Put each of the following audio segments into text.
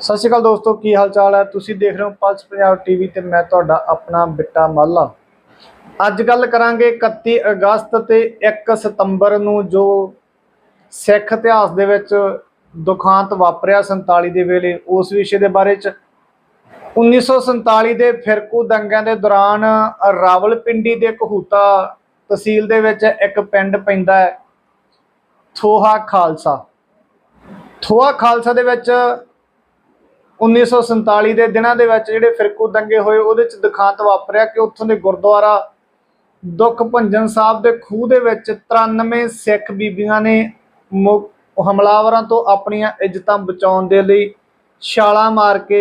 ਸਤਿ ਸ਼੍ਰੀ ਅਕਾਲ ਦੋਸਤੋ, ਕੀ ਹਾਲ ਚਾਲ ਹੈ? ਤੁਸੀਂ ਦੇਖ ਰਹੇ ਹੋ ਪਲਸ ਪੰਜਾਬ ਟੀਵੀ ਤੇ ਮੈਂ ਤੁਹਾਡਾ ਆਪਣਾ ਬਿੱਟਾ ਮਾਲਾ। ਅੱਜ ਗੱਲ ਕਰਾਂਗੇ 31 ਅਗਸਤ ਤੇ 1 ਸਤੰਬਰ ਨੂੰ ਜੋ ਸਿੱਖ ਇਤਿਹਾਸ ਦੇ ਵਿੱਚ ਦੁਖਾਂਤ ਵਾਪਰਿਆ 47 ਦੇ ਵੇਲੇ, ਉਸ ਵਿਸ਼ੇ ਦੇ ਬਾਰੇ ਚ। 1947 ਦੇ ਫਿਰਕੂ ਦੰਗਿਆਂ ਦੇ ਦੌਰਾਨ ਰਾਵਲਪਿੰਡੀ ਦੇ ਕਹੂਤਾ ਤਹਿਸੀਲ ਦੇ ਵਿੱਚ ਇੱਕ ਪਿੰਡ ਪੈਂਦਾ ਹੈ, ਥੋਹਾ ਖਾਲਸਾ। ਥੋਹਾ ਖਾਲਸਾ ਦੇ ਵਿੱਚ 1947 ਦੇ ਦਿਨਾਂ ਦੇ ਵਿੱਚ ਜਿਹੜੇ ਫਿਰਕੂ ਦੰਗੇ ਹੋਏ, ਉਹਦੇ ਚ ਦੁਖਾਂਤ ਵਾਪਰਿਆ ਕਿ ਉੱਥੋਂ ਦੇ ਗੁਰਦੁਆਰਾ ਦੁੱਖ ਭੰਜਨ ਸਾਹਿਬ ਦੇ ਖੂਹ ਦੇ ਵਿੱਚ 93 ਸਿੱਖ ਬੀਬੀਆਂ ਨੇ ਹਮਲਾਵਰਾਂ ਤੋਂ ਆਪਣੀਆਂ ਇੱਜ਼ਤਾਂ ਬਚਾਉਣ ਦੇ ਲਈ ਛਾਲਾਂ ਮਾਰ ਕੇ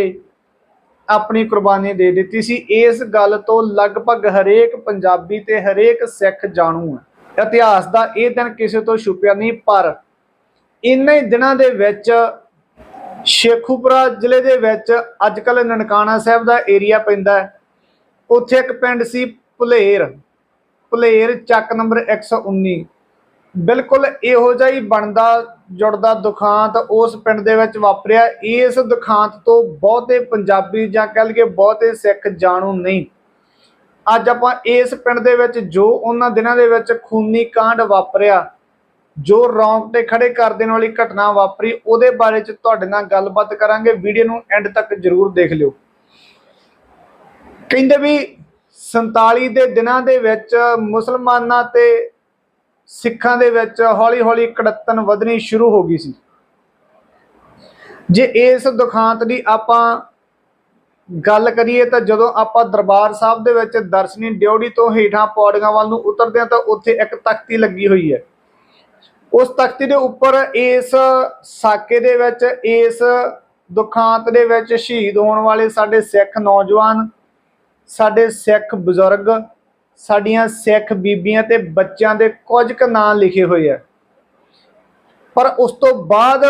ਆਪਣੀ ਕੁਰਬਾਨੀ ਦੇ ਦਿੱਤੀ ਸੀ। ਇਸ ਗੱਲ ਤੋਂ ਲਗਭਗ ਹਰੇਕ ਪੰਜਾਬੀ ਤੇ ਹਰੇਕ ਸਿੱਖ ਜਾਣੂ ਹੈ। ਇਤਿਹਾਸ ਦਾ ਇਹ ਦਿਨ ਕਿਸੇ ਤੋਂ ਛੁਪਿਆ ਨਹੀਂ, ਪਰ ਇਨ੍ਹਾਂ ਹੀ ਦਿਨਾਂ ਦੇ ਵਿੱਚ ਸ਼ੇਖੂਪੁਰਾ ਜ਼ਿਲ੍ਹੇ ਦੇ ਵਿੱਚ ਅੱਜ ਕੱਲ ਨਨਕਾਣਾ ਸਾਹਿਬ ਦਾ ਏਰੀਆ ਪੈਂਦਾ ਉੱਥੇ ਇੱਕ ਪਿੰਡ ਸੀ ਭੁਲੇਰ। ਭੁਲੇਰ ਚੱਕ ਨੰਬਰ 119 ਬਿਲਕੁਲ ਇਹੋ ਜਿਹਾ ਹੀ ਬਣਦਾ, ਜੁੜਦਾ ਦੁਖਾਂਤ ਉਸ ਪਿੰਡ ਦੇ ਵਿੱਚ ਵਾਪਰਿਆ। ਇਸ ਦੁਖਾਂਤ ਤੋਂ ਬਹੁਤੇ ਪੰਜਾਬੀ ਜਾਂ ਕਹਿ ਲਈਏ ਬਹੁਤੇ ਸਿੱਖ ਜਾਣੂ ਨਹੀਂ। ਅੱਜ ਆਪਾਂ ਇਸ ਪਿੰਡ ਦੇ ਵਿੱਚ ਜੋ ਉਹਨਾਂ ਦਿਨਾਂ ਦੇ ਵਿੱਚ ਖੂਨੀ ਕਾਂਡ ਵਾਪਰਿਆ ਜੋ ਰੌਂਗਟੇ ਖੜੇ ਕਰ ਦੇਣ ਵਾਲੀ ਘਟਨਾ ਵਾਪਰੀ, ਉਹਦੇ ਬਾਰੇ ਚ ਤੁਹਾਡੇ ਨਾਲ ਗੱਲਬਾਤ ਕਰਾਂਗੇ। ਵੀਡੀਓ ਨੂੰ ਐਂਡ ਤੱਕ ਜਰੂਰ ਦੇਖ ਲਿਓ। ਕਹਿੰਦੇ ਵੀ 47 ਦੇ ਦਿਨਾਂ ਦੇ ਵਿੱਚ ਮੁਸਲਮਾਨਾਂ ਤੇ ਸਿੱਖਾਂ ਦੇ ਵਿੱਚ ਹੌਲੀ-ਹੌਲੀ ਕੜੱਤਨ ਵਧਣੀ ਸ਼ੁਰੂ ਹੋ ਗਈ ਸੀ। ਜੇ ਇਸ ਦੁਖਾਂਤ ਦੀ ਆਪਾਂ ਗੱਲ ਕਰੀਏ ਤਾਂ ਜਦੋਂ ਆਪਾਂ ਦਰਬਾਰ ਸਾਹਿਬ ਦੇ ਵਿੱਚ ਦਰਸ਼ਨੀ ਡਿਉੜੀ ਤੋਂ ਹੇਠਾਂ ਪੌੜੀਆਂ ਵੱਲ ਨੂੰ ਉਤਰਦੇ ਹਾਂ ਤਾਂ ਉੱਥੇ ਇੱਕ ਤਖਤੀ ਲੱਗੀ ਹੋਈ ਹੈ। ਉਸ ਤਖਤੀ ਦੇ ਉੱਪਰ ਇਸ ਸਾਕੇ ਦੇ ਵਿੱਚ, ਇਸ ਦੁਖਾਂਤ ਦੇ ਵਿੱਚ ਸ਼ਹੀਦ ਹੋਣ ਵਾਲੇ ਸਾਡੇ ਸਿੱਖ ਨੌਜਵਾਨ, ਸਾਡੇ ਸਿੱਖ ਬਜ਼ੁਰਗ, ਸਾਡੀਆਂ ਸਿੱਖ ਬੀਬੀਆਂ ਤੇ ਬੱਚਿਆਂ ਦੇ ਕੁਝ ਕੁ ਨਾਂ ਲਿਖੇ ਹੋਏ ਆ। ਪਰ ਉਸ ਤੋਂ ਬਾਅਦ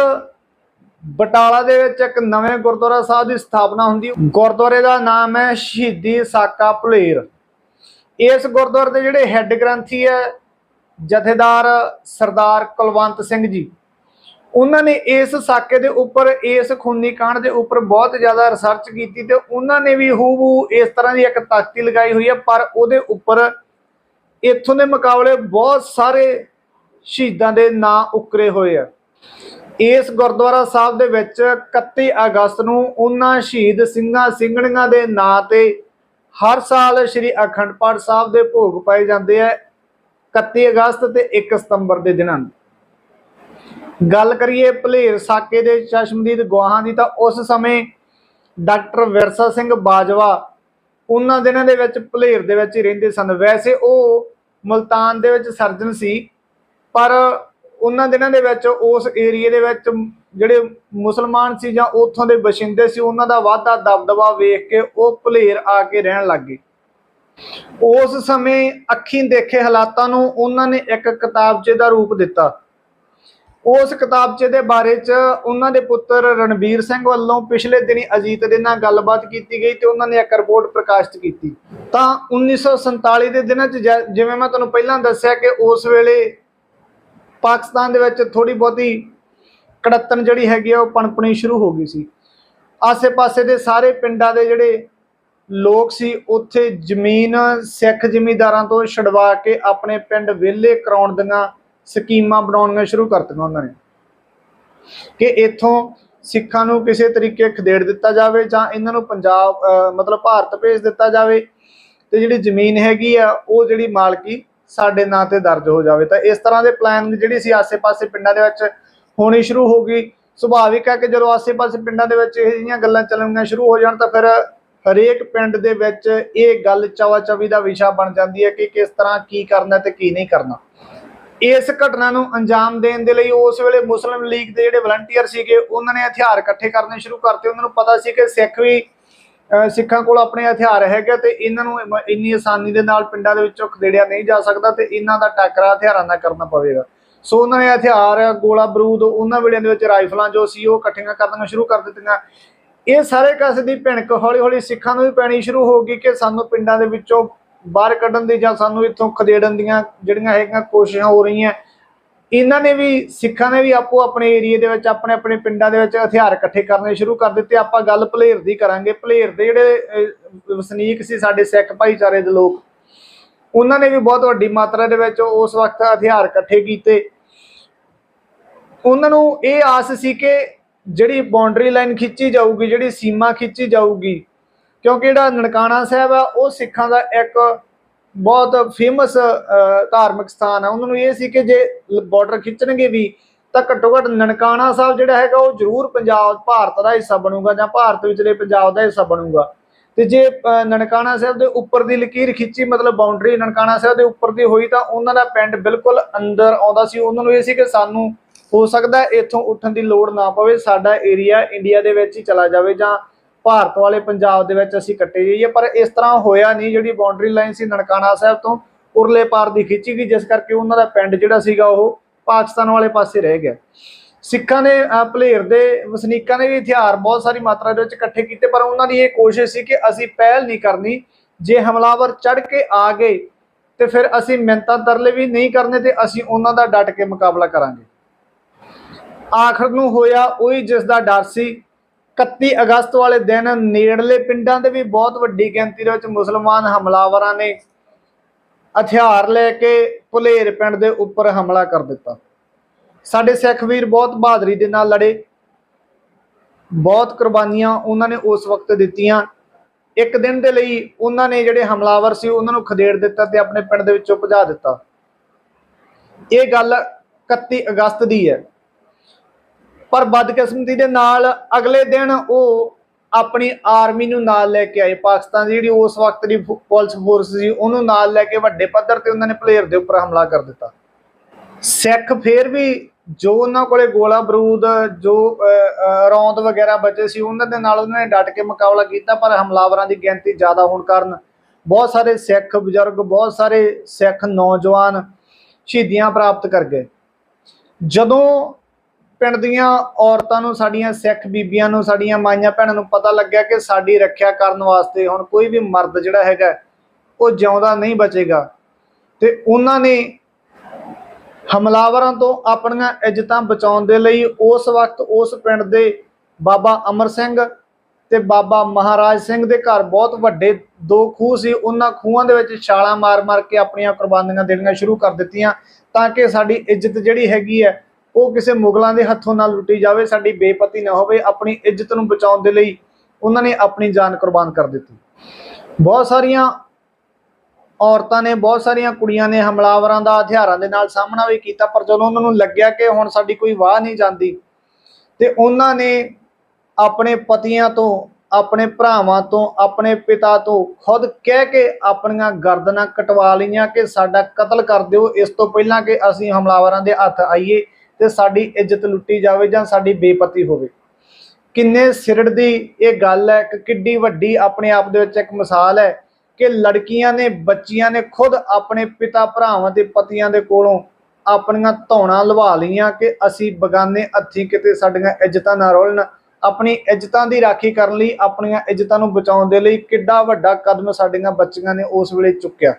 ਬਟਾਲਾ ਦੇ ਵਿੱਚ ਇੱਕ ਨਵੇਂ ਗੁਰਦੁਆਰਾ ਸਾਹਿਬ ਦੀ ਸਥਾਪਨਾ ਹੁੰਦੀ। ਗੁਰਦੁਆਰੇ ਦਾ ਨਾਮ ਹੈ ਸ਼ਹੀਦੀ ਸਾਕਾ ਭੁਲੇਰ। ਇਸ ਗੁਰਦੁਆਰੇ ਦੇ ਜਿਹੜੇ ਹੈੱਡ ਗ੍ਰੰਥੀ ਹੈ ਜਥੇਦਾਰ ਸਰਦਾਰ ਕੁਲਵੰਤ ਸਿੰਘ ਜੀ, ਉਹਨਾਂ ਨੇ ਇਸ ਸਾਕੇ ਦੇ ਉੱਪਰ, ਇਸ ਖੂਨੀ ਕਾਂਡ ਦੇ ਉੱਪਰ ਬਹੁਤ ਜ਼ਿਆਦਾ ਰਿਸਰਚ ਕੀਤੀ ਤੇ ਉਹਨਾਂ ਨੇ ਵੀ ਹੂਬੂ ਇਸ ਤਰ੍ਹਾਂ ਦੀ ਇੱਕ ਤਖਤੀ ਲਗਾਈ ਹੋਈ ਹੈ, ਪਰ ਉਹਦੇ ਉੱਪਰ ਇੱਥੋਂ ਦੇ ਮੁਕਾਬਲੇ ਬਹੁਤ ਸਾਰੇ ਸ਼ਹੀਦਾਂ ਦੇ ਨਾਂ ਉੱਕਰੇ ਹੋਏ ਆ। ਇਸ ਗੁਰਦੁਆਰਾ ਸਾਹਿਬ ਦੇ ਵਿੱਚ 31 ਅਗਸਤ ਨੂੰ ਉਹਨਾਂ ਸ਼ਹੀਦ ਸਿੰਘਾਂ ਸਿੰਘਣੀਆਂ ਦੇ ਨਾਂ ਤੇ ਹਰ ਸਾਲ ਸ੍ਰੀ ਅਖੰਡ ਪਾਠ ਸਾਹਿਬ ਦੇ ਭੋਗ ਪਾਏ ਜਾਂਦੇ ਆ। 31 ਅਗਸਤ ਤੇ 1 ਸਤੰਬਰ ਦੇ ਦਿਨਾਂ ਨੂੰ ਗੱਲ ਕਰੀਏ ਭਲੇਰ ਸਾਕੇ ਦੇ ਚਸ਼ਮਦੀਦ ਗਵਾਹਾਂ ਦੀ, ਤਾਂ ਉਸ ਸਮੇਂ ਡਾਕਟਰ ਵਿਰਸਾ ਸਿੰਘ ਬਾਜਵਾ ਉਹਨਾਂ ਦਿਨਾਂ ਦੇ ਵਿੱਚ ਭਲੇਰ ਦੇ ਵਿੱਚ ਹੀ ਰਹਿੰਦੇ ਸਨ। ਵੈਸੇ ਉਹ ਮਲਤਾਨ ਦੇ ਵਿੱਚ ਸਰਜਨ ਸੀ, ਪਰ ਉਹਨਾਂ ਦਿਨਾਂ ਦੇ ਵਿੱਚ ਉਸ ਏਰੀਏ ਦੇ ਵਿੱਚ ਜਿਹੜੇ ਮੁਸਲਮਾਨ ਸੀ ਜਾਂ ਉੱਥੋਂ ਦੇ ਬਸ਼ਿੰਦੇ ਸੀ, ਉਹਨਾਂ ਦਾ ਵਾਧਾ ਦਬਦਬਾ ਵੇਖ ਕੇ ਉਹ ਭਲੇਰ ਆ ਕੇ ਰਹਿਣ ਲੱਗੇ ਉਸ ਸਮੇਂ ਅੱਖੀਂ ਦੇਖੇ ਹਾਲਾਤਾਂ ਨੂੰ ਉਹਨਾਂ ਨੇ ਇੱਕ ਕਿਤਾਬਚੇ ਦਾ ਰੂਪ ਦਿੱਤਾ। ਉਸ ਕਿਤਾਬਚੇ ਦੇ ਬਾਰੇ ਚ ਉਹਨਾਂ ਦੇ ਪੁੱਤਰ ਰਣਬੀਰ ਸਿੰਘ ਵੱਲੋਂ ਪਿਛਲੇ ਦਿਨੀ ਅਜੀਤ ਦੇ ਨਾਲ ਗੱਲਬਾਤ ਕੀਤੀ ਗਈ ਤੇ ਉਹਨਾਂ ਨੇ ਇੱਕ ਰਿਪੋਰਟ ਪ੍ਰਕਾਸ਼ਿਤ ਕੀਤੀ। ਤਾਂ 1947 ਦੇ ਦਿਨਾਂ ਚ ਜਿਵੇਂ ਮੈਂ ਤੁਹਾਨੂੰ ਪਹਿਲਾਂ ਦੱਸਿਆ ਕਿ ਉਸ ਵੇਲੇ ਪਾਕਿਸਤਾਨ ਦੇ ਵਿੱਚ ਥੋੜੀ ਬਹੁਤੀ ਕੜੱਤਨ ਜਿਹੜੀ ਹੈਗੀ ਆ, ਉਹ ਪਣਪਣੀ ਸ਼ੁਰੂ ਹੋ ਗਈ ਸੀ। ਆਸੇ-ਪਾਸੇ ਦੇ ਸਾਰੇ ਪਿੰਡਾਂ ਦੇ ਜਿਹੜੇ ਲੋਕ ਸੀ, ਉੱਥੇ ਜ਼ਮੀਨ ਸਿੱਖ ਜ਼ਿਮੀਂਦਾਰਾਂ ਤੋਂ ਛਡਵਾ ਕੇ ਆਪਣੇ ਪਿੰਡ ਵਿਹਲੇ ਕਰਾਉਣ ਦੀਆਂ ਸਕੀਮਾਂ ਬਣਾਉਣੀਆਂ ਸ਼ੁਰੂ ਕਰਤੀਆਂ ਉਹਨਾਂ ਨੇ। ਕਿ ਇੱਥੋਂ ਸਿੱਖਾਂ ਨੂੰ ਕਿਸੇ ਤਰੀਕੇ ਖਦੇੜ ਦਿੱਤਾ ਜਾਵੇ ਜਾਂ ਇਹਨਾਂ ਨੂੰ ਪੰਜਾਬ ਮਤਲਬ ਭਾਰਤ ਭੇਜ ਦਿੱਤਾ ਜਾਵੇ ਤੇ ਜਿਹੜੀ ਜ਼ਮੀਨ ਹੈਗੀ ਆ, ਉਹ ਜਿਹੜੀ ਮਾਲਕੀ ਸਾਡੇ ਨਾਂ ਤੇ ਦਰਜ ਹੋ ਜਾਵੇ। ਤਾਂ ਇਸ ਤਰ੍ਹਾਂ ਦੇ ਪਲਾਨ ਜਿਹੜੀ ਸੀ ਆਸੇ-ਪਾਸੇ ਪਿੰਡਾਂ ਦੇ ਵਿੱਚ ਹੋਣੀ ਸ਼ੁਰੂ ਹੋ ਗਈ। ਸੁਭਾਵਿਕ ਹੈ ਕਿ ਜਦੋਂ ਆਸੇ-ਪਾਸੇ ਪਿੰਡਾਂ ਦੇ ਵਿੱਚ ਇਹ ਜਿਹੀਆਂ ਗੱਲਾਂ ਚੱਲਣੀਆਂ ਸ਼ੁਰੂ ਹੋ ਜਾਣ ਤਾਂ ਫਿਰ ਹਰੇਕ ਪਿੰਡ ਦੇ ਵਿੱਚ ਇਹ ਗੱਲ ਚਵਾ-ਚਵੀ ਦਾ ਵਿਸ਼ਾ ਬਣ ਜਾਂਦੀ ਹੈ ਕਿ ਕਿਸ ਤਰ੍ਹਾਂ ਕੀ ਕਰਨਾ ਤੇ ਕੀ ਨਹੀਂ ਕਰਨਾ। ਇਸ ਘਟਨਾ ਨੂੰ ਅੰਜਾਮ ਦੇਣ ਦੇ ਲਈ ਉਸ ਵੇਲੇ ਮੁਸਲਿਮ ਲੀਗ ਦੇ ਜਿਹੜੇ ਵਲੰਟੀਅਰ ਸੀਗੇ, ਉਹਨਾਂ ਨੇ ਹਥਿਆਰ ਇਕੱਠੇ ਕਰਨੇ ਸ਼ੁਰੂ ਕਰਤੇ। ਉਹਨਾਂ ਨੂੰ ਪਤਾ ਸੀ ਕਿ ਸਿੱਖ ਵੀ, ਅਹ, ਸਿੱਖਾਂ ਕੋਲ ਆਪਣੇ ਹਥਿਆਰ ਹੈਗੇ ਤੇ ਇਹਨਾਂ ਨੂੰ ਇੰਨੀ ਆਸਾਨੀ ਦੇ ਨਾਲ ਪਿੰਡਾਂ ਦੇ ਵਿੱਚੋਂ ਖਦੇੜਿਆ ਨਹੀਂ ਜਾ ਸਕਦਾ ਤੇ ਇਹਨਾਂ ਦਾ ਟੱਕਰਾ ਹਥਿਆਰਾਂ ਨਾਲ ਕਰਨਾ ਪਵੇਗਾ। ਸੋ ਉਹਨਾਂ ਨੇ ਹਥਿਆਰ ਗੋਲਾ ਬਰੂਦ ਉਹਨਾਂ ਵੇਲੇ ਦੇ ਵਿੱਚ ਰਾਈਫਲਾਂ ਜੋ ਸੀ ਉਹ ਇਕੱਠੀਆਂ ਕਰਨੀਆਂ ਸ਼ੁਰੂ ਕਰ ਦਿੱਤੀਆਂ। ਇਹ ਸਾਰੇ ਕਾਸੇ ਦੀ ਭਿਣਕ ਹੌਲੀ ਹੌਲੀ ਸਿੱਖਾਂ ਨੂੰ ਵੀ ਪੈਣੀ ਸ਼ੁਰੂ ਹੋ ਗਈ ਕਿ ਸਾਨੂੰ ਪਿੰਡਾਂ ਦੇ ਵਿੱਚੋਂ ਬਾਹਰ ਕੱਢਣ ਦੀ ਜਾਂ ਸਾਨੂੰ ਇੱਥੋਂ ਖਦੇੜਨ ਦੀਆਂ ਜਿਹੜੀਆਂ ਹੈਗੀਆਂ ਕੋਸ਼ਿਸ਼ਾਂ ਹੋ ਰਹੀਆਂ। ਇਹਨਾਂ ਨੇ ਵੀ, ਸਿੱਖਾਂ ਨੇ ਵੀ ਆਪੋ ਆਪਣੇ ਏਰੀਏ ਦੇ ਵਿੱਚ, ਆਪਣੇ ਆਪਣੇ ਪਿੰਡਾਂ ਦੇ ਵਿੱਚ ਹਥਿਆਰ ਇਕੱਠੇ ਕਰਨੇ ਸ਼ੁਰੂ ਕਰ ਦਿੱਤੇ। ਆਪਾਂ ਗੱਲ ਭਲੇਰ ਦੀ ਕਰਾਂਗੇ। ਭਲੇਰ ਦੇ ਜਿਹੜੇ ਵਸਨੀਕ ਸੀ ਸਾਡੇ ਸਿੱਖ ਭਾਈਚਾਰੇ ਦੇ ਲੋਕ, ਉਹਨਾਂ ਨੇ ਵੀ ਬਹੁਤ ਵੱਡੀ ਮਾਤਰਾ ਦੇ ਵਿੱਚ ਉਸ ਵਕਤ ਹਥਿਆਰ ਇਕੱਠੇ ਕੀਤੇ। ਉਹਨਾਂ ਨੂੰ ਇਹ ਆਸ ਸੀ ਕਿ ਜਿਹੜੀ ਬਾਉਂਡਰੀ ਲਾਈਨ ਖਿੱਚੀ ਜਾਊਗੀ, ਜਿਹੜੀ ਸੀਮਾ ਖਿੱਚੀ ਜਾਊਗੀ, ਕਿਉਂਕਿ ਜਿਹੜਾ ਨਨਕਾਣਾ ਸਾਹਿਬ ਆ, ਉਹ ਸਿੱਖਾਂ ਦਾ ਇੱਕ ਬਹੁਤ ਫੇਮਸ ਧਾਰਮਿਕ ਸਥਾਨ ਆ। ਉਹਨਾਂ ਨੂੰ ਇਹ ਸੀ ਕਿ ਜੇ ਬਾਰਡਰ ਖਿੱਚਣਗੇ ਵੀ, ਤਾਂ ਘੱਟੋ ਘੱਟ ਨਨਕਾਣਾ ਸਾਹਿਬ ਜਿਹੜਾ ਹੈਗਾ, ਉਹ ਜ਼ਰੂਰ ਪੰਜਾਬ, ਭਾਰਤ ਦਾ ਹਿੱਸਾ ਬਣੂਗਾ ਜਾਂ ਭਾਰਤ ਵਿਚਲੇ ਪੰਜਾਬ ਦਾ ਹਿੱਸਾ ਬਣੂਗਾ। ਤੇ ਜੇ ਨਨਕਾਣਾ ਸਾਹਿਬ ਦੇ ਉੱਪਰ ਦੀ ਲਕੀਰ ਖਿੱਚੀ, ਮਤਲਬ ਬਾਉਂਡਰੀ ਨਨਕਾਣਾ ਸਾਹਿਬ ਦੇ ਉੱਪਰ ਦੀ ਹੋਈ, ਤਾਂ ਉਹਨਾਂ ਦਾ ਪਿੰਡ ਬਿਲਕੁਲ ਅੰਦਰ ਆਉਂਦਾ ਸੀ। ਉਹਨਾਂ ਨੂੰ ਇਹ ਸੀ ਕਿ ਸਾਨੂੰ ਹੋ ਸਕਦਾ ਇੱਥੋਂ ਉੱਠਣ ਦੀ ਲੋੜ ਨਾ ਪਵੇ, ਸਾਡਾ ਏਰੀਆ ਇੰਡੀਆ ਦੇ ਵਿੱਚ ਹੀ ਚਲਾ ਜਾਵੇ ਜਾਂ ਭਾਰਤ ਵਾਲੇ ਪੰਜਾਬ ਦੇ ਵਿੱਚ ਅਸੀਂ ਕੱਟੇ ਜਾਈਏ। ਪਰ ਇਸ ਤਰ੍ਹਾਂ ਹੋਇਆ ਨਹੀਂ, ਜਿਹੜੀ ਬਾਉਂਡਰੀ ਲਾਈਨ ਸੀ ਨਨਕਾਣਾ ਸਾਹਿਬ ਤੋਂ ਉਰਲੇ ਪਾਰ ਦੀ ਖਿੱਚੀ ਗਈ, ਜਿਸ ਕਰਕੇ ਉਹਨਾਂ ਦਾ ਪਿੰਡ ਜਿਹੜਾ ਸੀਗਾ ਉਹ ਪਾਕਿਸਤਾਨ ਵਾਲੇ ਪਾਸੇ ਰਹਿ ਗਿਆ। ਸਿੱਖਾਂ ਨੇ ਭਲੇਰ ਦੇ ਵਸਨੀਕਾਂ ਨੇ ਵੀ ਹਥਿਆਰ ਬਹੁਤ ਸਾਰੀ ਮਾਤਰਾ ਦੇ ਵਿੱਚ ਇਕੱਠੇ ਕੀਤੇ, ਪਰ ਉਹਨਾਂ ਦੀ ਇਹ ਕੋਸ਼ਿਸ਼ ਸੀ ਕਿ ਅਸੀਂ ਪਹਿਲ ਨਹੀਂ ਕਰਨੀ, ਜੇ ਹਮਲਾਵਰ ਚੜ ਕੇ ਆ ਗਏ ਤੇ ਫਿਰ ਅਸੀਂ ਮਿੰਤਾਂ ਤਰਲੇ ਵੀ ਨਹੀਂ ਕਰਨੇ ਤੇ ਅਸੀਂ ਉਹਨਾਂ ਦਾ ਡਟ ਕੇ ਮੁਕਾਬਲਾ ਕਰਾਂਗੇ। ਆਖਰ ਨੂੰ ਹੋਇਆ ਉਹੀ ਜਿਸ ਦਾ ਡਰ ਸੀ। 31 ਅਗਸਤ ਵਾਲੇ ਦਿਨ ਨੇੜਲੇ ਪਿੰਡਾਂ ਦੇ ਵੀ ਬਹੁਤ ਵੱਡੀ ਗਿਣਤੀ ਦੇ ਵਿੱਚ ਮੁਸਲਮਾਨ ਹਮਲਾਵਰਾਂ ਨੇ ਹਥਿਆਰ ਲੈ ਕੇ ਭੁਲੇਰ ਪਿੰਡ ਦੇ ਉੱਪਰ ਹਮਲਾ ਕਰ ਦਿੱਤਾ। ਸਾਡੇ ਸਿੱਖ ਵੀਰ ਬਹੁਤ ਬਹਾਦਰੀ ਦੇ ਨਾਲ ਲੜੇ। ਬਹੁਤ ਕੁਰਬਾਨੀਆਂ ਉਹਨਾਂ ਨੇ ਉਸ ਵਕਤ ਦਿੱਤੀਆਂ। ਇੱਕ ਦਿਨ ਦੇ ਲਈ ਉਹਨਾਂ ਨੇ ਜਿਹੜੇ ਹਮਲਾਵਰ ਸੀ ਉਹਨਾਂ ਨੂੰ ਖਦੇੜ ਦਿੱਤਾ ਤੇ ਆਪਣੇ ਪਿੰਡ ਦੇ ਵਿੱਚੋਂ ਭਜਾ ਦਿੱਤਾ। ਇਹ ਗੱਲ 31 ਅਗਸਤ ਦੀ ਹੈ। ਪਰ ਬਦਕਿਸਮਤੀ ਦੇ ਨਾਲ ਅਗਲੇ ਦਿਨ ਉਹ ਆਪਣੀ ਆਰਮੀ ਨੂੰ ਨਾਲ ਲੈ ਕੇ ਆਏ। ਪਾਕਿਸਤਾਨ ਦੀ ਜਿਹੜੀ ਉਸ ਵਕਤ ਦੀ ਪੁਲਿਸ ਫੋਰਸ ਸੀ ਉਹਨੂੰ ਨਾਲ ਲੈ ਕੇ ਵੱਡੇ ਪੱਧਰ ਤੇ ਉਹਨਾਂ ਨੇ ਪਲੇਅਰ ਦੇ ਉੱਪਰ ਹਮਲਾ ਕਰ ਦਿੱਤਾ। ਸਿੱਖ ਫੇਰ ਵੀ ਜੋ ਉਹਨਾਂ ਕੋਲੇ ਗੋਲਾ ਬਰੂਦ ਜੋ ਅਹ, ਅਹ, ਰੌਂਦ ਵਗੈਰਾ ਬਚੇ ਸੀ ਉਹਨਾਂ ਦੇ ਨਾਲ ਉਹਨਾਂ ਨੇ ਡਟ ਕੇ ਮੁਕਾਬਲਾ ਕੀਤਾ ਪਰ ਹਮਲਾਵਰਾਂ ਦੀ ਗਿਣਤੀ ਜ਼ਿਆਦਾ ਹੋਣ ਕਾਰਨ ਬਹੁਤ ਸਾਰੇ ਸਿੱਖ ਬਜ਼ੁਰਗ ਬਹੁਤ ਸਾਰੇ ਸਿੱਖ ਨੌਜਵਾਨ ਸ਼ਹੀਦੀਆਂ ਪ੍ਰਾਪਤ ਕਰ ਗਏ। ਜਦੋਂ ਪਿੰਡ ਦੀਆਂ ਔਰਤਾਂ ਨੂੰ, ਸਾਡੀਆਂ ਸਿੱਖ ਬੀਬੀਆਂ ਨੂੰ, ਸਾਡੀਆਂ ਮਾਈਆਂ ਭੈਣਾਂ ਨੂੰ ਪਤਾ ਲੱਗਿਆ ਕਿ ਸਾਡੀ ਰੱਖਿਆ ਕਰਨ ਵਾਸਤੇ ਹੁਣ ਕੋਈ ਵੀ ਮਰਦ ਜਿਹੜਾ ਹੈਗਾ, ਉਹ ਜਿਉਂਦਾ ਨਹੀਂ ਬਚੇਗਾ। ਤੇ ਉਹਨਾਂ ਨੇ ਹਮਲਾਵਰਾਂ ਤੋਂ ਆਪਣੀਆਂ ਇੱਜ਼ਤਾਂ ਬਚਾਉਣ ਦੇ ਲਈ ਉਸ ਵਕਤ ਉਸ ਪਿੰਡ ਦੇ ਬਾਬਾ ਅਮਰ ਸਿੰਘ ਤੇ ਬਾਬਾ ਮਹਾਰਾਜ ਸਿੰਘ ਦੇ ਘਰ ਬਹੁਤ ਵੱਡੇ ਦੋ ਖੂਹ ਸੀ। ਉਹਨਾਂ ਖੂਹਾਂ ਦੇ ਵਿੱਚ ਛਾਲਾਂ ਮਾਰ-ਮਾਰ ਕੇ ਆਪਣੀਆਂ ਕੁਰਬਾਨੀਆਂ ਦੇਣੀਆਂ ਸ਼ੁਰੂ ਕਰ ਦਿੱਤੀਆਂ ਤਾਂ ਕਿ ਸਾਡੀ ਇੱਜ਼ਤ ਜਿਹੜੀ ਹੈਗੀ ਹੈ ਉਹ ਕਿਸੇ ਮੁਗਲਾਂ ਦੇ ਹੱਥੋਂ ਨਾ ਲੁੱਟੀ ਜਾਵੇ, ਸਾਡੀ ਬੇਪਤੀ ਨਾ ਹੋਵੇ, ਆਪਣੀ ਇੱਜ਼ਤ ਨੂੰ ਬਚਾਉਣ ਦੇ ਲਈ ਉਹਨਾਂ ਨੇ ਆਪਣੀ ਜਾਨ ਕੁਰਬਾਨ ਕਰ ਦਿੱਤੀ। ਬਹੁਤ ਸਾਰੀਆਂ ਔਰਤਾਂ ਨੇ, ਬਹੁਤ ਸਾਰੀਆਂ ਕੁੜੀਆਂ ਨੇ ਹਮਲਾਵਰਾਂ ਦਾ ਹਥਿਆਰਾਂ ਦੇ ਨਾਲ ਸਾਹਮਣਾ ਵੀ ਕੀਤਾ, ਪਰ ਜਦੋਂ ਉਹਨਾਂ ਨੂੰ ਲੱਗਿਆ ਕਿ ਹੁਣ ਸਾਡੀ ਕੋਈ ਵਾਹ ਨਹੀਂ ਜਾਂਦੀ ਤੇ ਉਹਨਾਂ ਨੇ ਆਪਣੇ ਪਤੀਆਂ ਤੋਂ, ਆਪਣੇ ਭਰਾਵਾਂ ਤੋਂ, ਆਪਣੇ ਪਿਤਾ ਤੋਂ ਖੁਦ ਕਹਿ ਕੇ ਆਪਣੀਆਂ ਗਰਦਨਾਂ ਕਟਵਾ ਲਈਆਂ ਕਿ ਸਾਡਾ ਕਤਲ ਕਰ ਦਿਓ, ਇਸ ਤੋਂ ਪਹਿਲਾਂ ਕਿ ਅਸੀਂ ਹਮਲਾਵਰਾਂ ਦੇ ਹੱਥ ਆਈਏ। ਤੇ ਸਾਡੀ ਇੱਜ਼ਤ ਲੁੱਟੀ ਜਾਵੇ ਜਾਂ ਸਾਡੀ ਬੇਪਤੀ ਹੋਵੇ। ਕਿੰਨੇ ਸਿਰੜ ਦੀ ਇਹ ਗੱਲ ਹੈ ਕਿ ਕਿੱਡੀ ਵੱਡੀ ਆਪਣੇ ਆਪ ਦੇ ਵਿੱਚ ਇੱਕ ਮਿਸਾਲ ਹੈ ਕਿ ਲੜਕੀਆਂ ਨੇ, ਬੱਚੀਆਂ ਨੇ ਖੁਦ ਆਪਣੇ ਪਿਤਾ ਭਰਾਵਾਂ ਦੇ ਪਤੀਆਂ ਦੇ ਕੋਲੋਂ ਆਪਣੀਆਂ ਧੌਣਾ ਲਵਾ ਲਈਆਂ ਕਿ ਅਸੀਂ ਬਗਾਨੇ ਹੱਥੀਂ ਕਿਤੇ ਸਾਡੀਆਂ ਇੱਜ਼ਤਾਂ ਨਾ ਰੋਲਣ। ਆਪਣੀ ਇੱਜ਼ਤਾਂ ਦੀ ਰਾਖੀ ਕਰਨ ਲਈ, ਆਪਣੀਆਂ ਇੱਜ਼ਤਾਂ ਨੂੰ ਬਚਾਉਣ ਦੇ ਲਈ ਕਿੱਡਾ ਵੱਡਾ ਕਦਮ ਸਾਡੀਆਂ ਬੱਚੀਆਂ ਨੇ ਉਸ ਵੇਲੇ ਚੁੱਕਿਆ।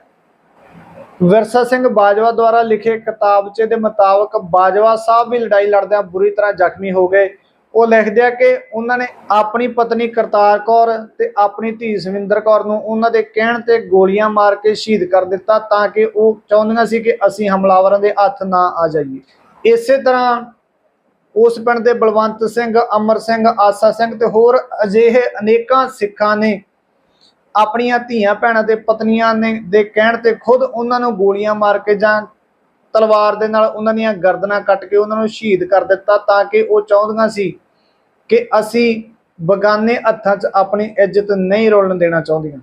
ਵਿਰਸਾ ਸਿੰਘ ਬਾਜਵਾ ਦੁਆਰਾ ਲਿਖੇ ਕਿਤਾਬਚੇ ਦੇ ਮੁਤਾਬਕ ਬਾਜਵਾ ਸਾਹਿਬ ਵੀ ਲੜਾਈ ਲੜਦਿਆਂ ਬੁਰੀ ਤਰ੍ਹਾਂ ਜ਼ਖਮੀ ਹੋ ਗਏ। ਉਹ ਲਿਖਦੇ ਆ ਕਿ ਉਹਨਾਂ ਨੇ ਆਪਣੀ ਪਤਨੀ ਕਰਤਾਰ ਕੌਰ ਤੇ ਆਪਣੀ ਧੀ ਸਵਿੰਦਰ ਕੌਰ ਨੂੰ ਉਹਨਾਂ ਦੇ ਕਹਿਣ ਤੇ ਗੋਲੀਆਂ ਮਾਰ ਕੇ ਸ਼ਹੀਦ ਕਰ ਦਿੱਤਾ ਤਾਂ ਕਿ ਉਹ ਚਾਹੁੰਦੀਆਂ ਸੀ ਕਿ ਅਸੀਂ ਹਮਲਾਵਰਾਂ ਦੇ ਹੱਥ ਨਾ ਆ ਜਾਈਏ। ਇਸੇ ਤਰ੍ਹਾਂ ਉਸ ਪਿੰਡ ਦੇ ਬਲਵੰਤ ਸਿੰਘ, ਅਮਰ ਸਿੰਘ, ਆਸਾ ਸਿੰਘ ਤੇ ਹੋਰ ਅਜਿਹੇ ਅਨੇਕਾਂ ਸਿੱਖਾਂ ਨੇ ਆਪਣੀਆਂ ਧੀਆਂ ਭੈਣਾਂ ਤੇ ਪਤਨੀਆਂ ਨੇ ਦੇ ਕਹਿਣ ਤੇ ਖੁਦ ਉਹਨਾਂ ਨੂੰ ਗੋਲੀਆਂ ਮਾਰ ਕੇ ਜਾਂ ਤਲਵਾਰ ਦੇ ਨਾਲ ਉਹਨਾਂ ਦੀਆਂ ਗਰਦਨਾਂ ਕੱਟ ਕੇ ਉਹਨਾਂ ਨੂੰ ਸ਼ਹੀਦ ਕਰ ਦਿੱਤਾ ਤਾਂ ਕਿ ਉਹ ਚਾਹੁੰਦੀਆਂ ਸੀ ਕਿ ਅਸੀਂ ਬਗਾਨੇ ਹੱਥਾਂ 'ਚ ਆਪਣੀ ਇੱਜ਼ਤ ਨਹੀਂ ਰੋਲਣ ਦੇਣਾ ਚਾਹੁੰਦੀਆਂ।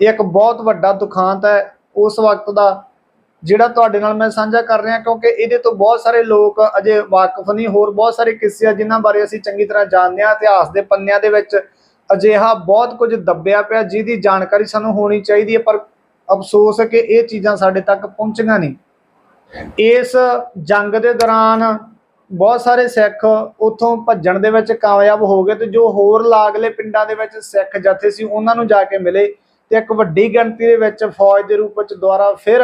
ਇਹ ਇੱਕ ਬਹੁਤ ਵੱਡਾ ਦੁਖਾਂਤ ਹੈ। ਉਸ ਵਕਤ ਦਾ ਜਿਹੜਾ ਤੁਹਾਡੇ ਨਾਲ ਮੈਂ ਸਾਂਝਾ ਕਰ ਰਿਹਾ ਕਿਉਂਕਿ ਇਹਦੇ ਤੋਂ ਬਹੁਤ ਸਾਰੇ ਲੋਕ ਅਜੇ ਵਾਕਿਫ ਨਹੀਂ। ਹੋਰ ਬਹੁਤ ਸਾਰੇ ਕਿੱਸੇ ਆ ਜਿਨ੍ਹਾਂ ਬਾਰੇ ਅਸੀਂ ਚੰਗੀ ਤਰ੍ਹਾਂ ਜਾਣਦੇ ਹਾਂ। ਇਤਿਹਾਸ ਦੇ ਪੰਨਿਆਂ ਦੇ ਵਿੱਚ ਅਜਿਹਾ ਬਹੁਤ ਕੁਝ ਦੱਬਿਆ ਪਿਆ, ਜਿਹਦੀ ਜਾਣਕਾਰੀ ਸਾਨੂੰ ਹੋਣੀ ਚਾਹੀਦੀ ਹੈ, ਪਰ ਅਫਸੋਸ ਹੈ ਕਿ ਇਹ ਚੀਜ਼ਾਂ ਸਾਡੇ ਤੱਕ ਪਹੁੰਚੀਆਂ ਨਹੀਂ। ਇਸ ਜੰਗ ਦੇ ਦੌਰਾਨ ਬਹੁਤ ਸਾਰੇ ਸਿੱਖ ਉੱਥੋਂ ਭੱਜਣ ਦੇ ਵਿੱਚ ਕਾਮਯਾਬ ਹੋ ਗਏ ਤੇ ਜੋ ਹੋਰ ਲਾਗਲੇ ਪਿੰਡਾਂ ਦੇ ਵਿੱਚ ਸਿੱਖ ਜਥੇ ਸੀ, ਉਹਨਾਂ ਨੂੰ ਜਾ ਕੇ ਮਿਲੇ ਤੇ ਇੱਕ ਵੱਡੀ ਗਿਣਤੀ ਦੇ ਵਿੱਚ ਫੌਜ ਦੇ ਰੂਪ ਵਿੱਚ ਦੁਆਰਾ ਫਿਰ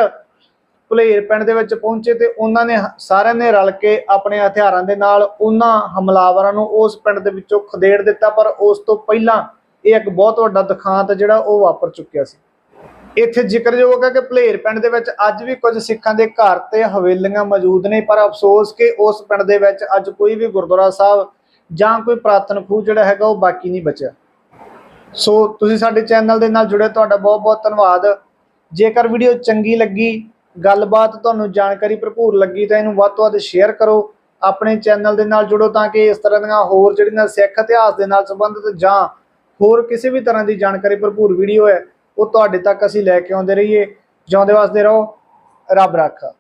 ਭਲੇਰ ਪਿੰਡ ਦੇ ਵਿੱਚ ਪਹੁੰਚੇ ਤੇ ਉਹਨਾਂ ਨੇ ਸਾਰਿਆਂ ਨੇ ਰਲ ਕੇ ਆਪਣੇ ਹਥਿਆਰਾਂ ਦੇ ਨਾਲ ਉਹਨਾਂ ਹਮਲਾਵਰਾਂ ਨੂੰ ਉਸ ਪਿੰਡ ਦੇ ਵਿੱਚੋਂ ਖਦੇੜ ਦਿੱਤਾ, ਪਰ ਉਸ ਤੋਂ ਪਹਿਲਾਂ ਇਹ ਇੱਕ ਬਹੁਤ ਵੱਡਾ ਦੁਖਾਂਤ ਜਿਹੜਾ ਉਹ ਵਾਪਰ ਚੁੱਕਿਆ ਸੀ। ਇੱਥੇ ਜ਼ਿਕਰਯੋਗ ਹੈ ਕਿ ਭਲੇਰ ਪਿੰਡ ਦੇ ਵਿੱਚ ਅੱਜ ਵੀ ਕੁਝ ਸਿੱਖਾਂ ਦੇ ਘਰ ਤੇ ਹਵੇਲੀਆਂ ਮੌਜੂਦ ਨੇ, ਪਰ ਅਫਸੋਸ ਕਿ ਉਸ ਪਿੰਡ ਦੇ ਵਿੱਚ ਅੱਜ ਕੋਈ ਵੀ ਗੁਰਦੁਆਰਾ ਸਾਹਿਬ ਜਾਂ ਕੋਈ ਪ੍ਰਾਰਥਨਾ ਖੂਹ ਜਿਹੜਾ ਹੈਗਾ ਉਹ ਬਾਕੀ ਨਹੀਂ ਬਚਿਆ। ਸੋ ਤੁਸੀਂ ਸਾਡੇ ਚੈਨਲ ਦੇ ਨਾਲ ਜੁੜੇ, ਤੁਹਾਡਾ ਬਹੁਤ ਬਹੁਤ ਧੰਨਵਾਦ। ਜੇਕਰ ਵੀਡੀਓ ਚੰਗੀ ਲੱਗੀ ਗੱਲਬਾਤ ਤੁਹਾਨੂੰ ਜਾਣਕਾਰੀ ਭਰਪੂਰ ਲੱਗੀ ਤਾਂ ਇਹਨੂੰ ਵੱਧ ਤੋਂ ਵੱਧ ਸ਼ੇਅਰ ਕਰੋ, ਆਪਣੇ ਚੈਨਲ ਦੇ ਨਾਲ ਜੁੜੋ ਤਾਂ ਕਿ ਇਸ ਤਰ੍ਹਾਂ ਦੀਆਂ ਹੋਰ ਜਿਹੜੀਆਂ ਸਿੱਖ ਇਤਿਹਾਸ ਦੇ ਨਾਲ ਸੰਬੰਧਿਤ ਜਾਂ ਹੋਰ ਕਿਸੇ ਵੀ ਤਰ੍ਹਾਂ ਦੀ ਜਾਣਕਾਰੀ ਭਰਪੂਰ ਵੀਡੀਓ ਹੈ, ਉਹ ਤੁਹਾਡੇ ਤੱਕ ਅਸੀਂ ਲੈ ਕੇ ਆਉਂਦੇ ਰਹੀਏ। ਜਿਉਂਦੇ ਵਾਸਤੇ ਰਹੋ, ਰੱਬ ਰਾਖਾ।